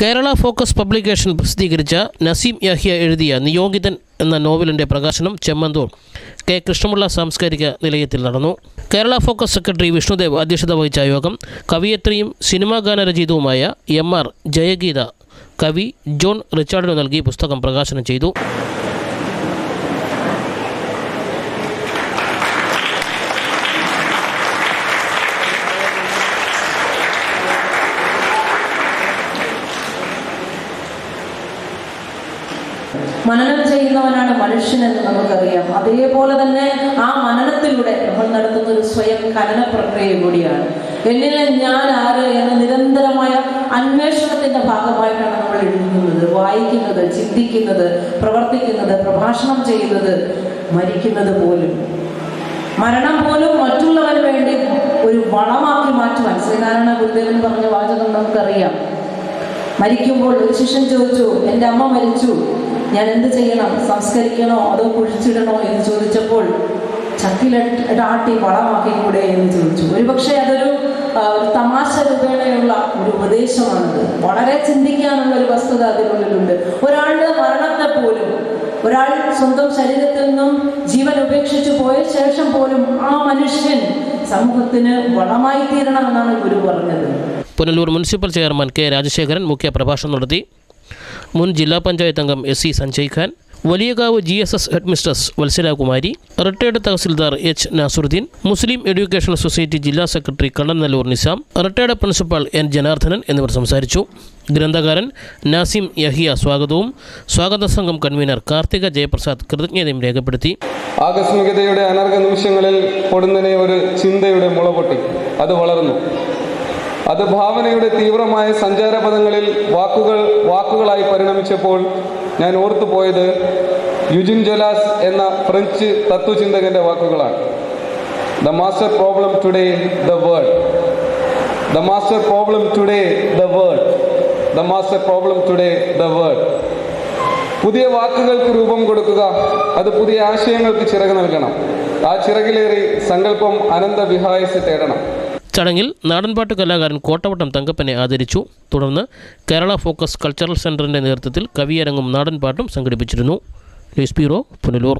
Kerala focus publication പ്രസിദ്ധീകരിച്ച നസീം യഹിയ എഴുതിയ നിയോഗിതൻ എന്ന നോവലിന്റെ പ്രകാശനം ചെമ്മന്തൂർ കെ കൃഷ്ണമുള്ള സാംസ്കാരിക നിലയത്തിൽ നടന്നു. കേരള ഫോക്കസ് സെക്രട്ടറി വിഷ്ണുദേവ് അധ്യക്ഷത വഹിച്ച യോഗം കവിയത്രിയും സിനിമാ ഗാനരചയിതവുമായ എം ആർ ജയഗീത കവി ജോൺ റിച്ചാർഡിനു നൽകി പുസ്തകം പ്രകാശനം ചെയ്തു. മനനം ചെയ്യുന്നവനാണ് മനുഷ്യനെന്ന് നമുക്കറിയാം. അതേപോലെ തന്നെ ആ മനനത്തിലൂടെ നമ്മൾ നടത്തുന്ന ഒരു സ്വയം കലന പ്രക്രിയ കൂടിയാണ്. എന്നിലെ ഞാൻ ആര് എന്ന നിരന്തരമായ അന്വേഷണത്തിന്റെ ഭാഗമായിട്ടാണ് നമ്മൾ എഴുതുന്നത്. വായിക്കുന്നത് ചിന്തിക്കുന്നത് പ്രവർത്തിക്കുന്നത് പ്രഭാഷണം ചെയ്യുന്നത് മരിക്കുന്നത് പോലും. മരണം പോലും മറ്റുള്ളവന് വേണ്ടി ഒരു വളമാക്കി മാറ്റുവാൻ. ശ്രീനാരായണ ഗുരുദേവൻ പറഞ്ഞ വാചകം നമുക്കറിയാം. മരിക്കുമ്പോൾ ഒരു ശിഷ്യൻ ചോദിച്ചു എന്റെ അമ്മ മരിച്ചു. ഞാൻ എന്ത് ചെയ്യണം? സംസ്കരിക്കണോ? അതോ കുഴിച്ചിടണോ എന്ന് ചോദിച്ചപ്പോൾ ചക്കിലാട്ടി വളമാക്കി കൂടെ എന്ന് ചോദിച്ചു. ഒരുപക്ഷെ അതൊരു തമാശ രൂപേണയുള്ള ഒരു ഉപദേശമാണിത്. വളരെ ചിന്തിക്കാനുള്ള ഒരു വസ്തുത അതിനുള്ളിലുണ്ട് ഒരാളുടെ മരണത്തെ പോലും ഒരാൾ സ്വന്തം ശരീരത്തിൽ നിന്നും ജീവൻ ഉപേക്ഷിച്ചു പോയ ശേഷം പോലും ആ മനുഷ്യൻ സമൂഹത്തിന് വളമായി തീരണമെന്നാണ് ഗുരു പറഞ്ഞത്. Punalur municipal chairman K Rajasekharan മുഖ്യ പ്രഭാഷണം നടത്തി. മുൻ ജില്ലാ പഞ്ചായത്ത് അംഗം S C Sanjay Khan Valiyakavu G S S headmistress Vatsalakumari retired tahsildar H Nasuruddin Muslim education society ജില്ലാ secretary Kannan Nallur Nizam retired principal N Janardhanan എന്നിവർ സംസാരിച്ചു. ഗ്രന്ഥകാരൻ നാസിം യഹിയ സ്വാഗതവും. സ്വാഗത സംഘം കൺവീനർ കാർത്തിക ജയപ്രസാദ് കൃതജ്ഞതയും രേഖപ്പെടുത്തി. ആകസ്മികതയുടെ അനർഘ നിമിഷങ്ങളിൽ ഒരു ചിന്തയുടെ മുളപൊട്ടി. അത് വളർന്നു. അത് ഭാവനയുടെ തീവ്രമായ സഞ്ചാരപഥങ്ങളിൽ വാക്കുകൾ വാക്കുകളായി പരിണമിച്ചപ്പോൾ ഞാൻ ഓർത്തുപോയത് യുജിൻ ജലാസ് എന്ന ഫ്രഞ്ച് തത്വചിന്തകന്റെ വാക്കുകളാണ്. The master problem today the world. The master problem today the world. The master problem today the world. പുതിയ വാക്കുകൾക്ക് രൂപം കൊടുക്കുക അത് പുതിയ ആശയങ്ങൾക്ക് ചിറക് നൽകണം. ആ ചിറകിലേറി സങ്കല്പം അനന്ത വിഹായസ് തേടണം. ചടങ്ങിൽ നാടൻപാട്ട് കലാകാരൻ കോട്ടവട്ടം തങ്കപ്പനെ ആദരിച്ചു. തുടർന്ന് കേരള ഫോക്കസ് കൾച്ചറൽ സെന്ററിന്റെ നേതൃത്വത്തിൽ കവിയരങ്ങും നാടൻപാട്ടും സംഘടിപ്പിച്ചിരുന്നു. News bureau Punalur.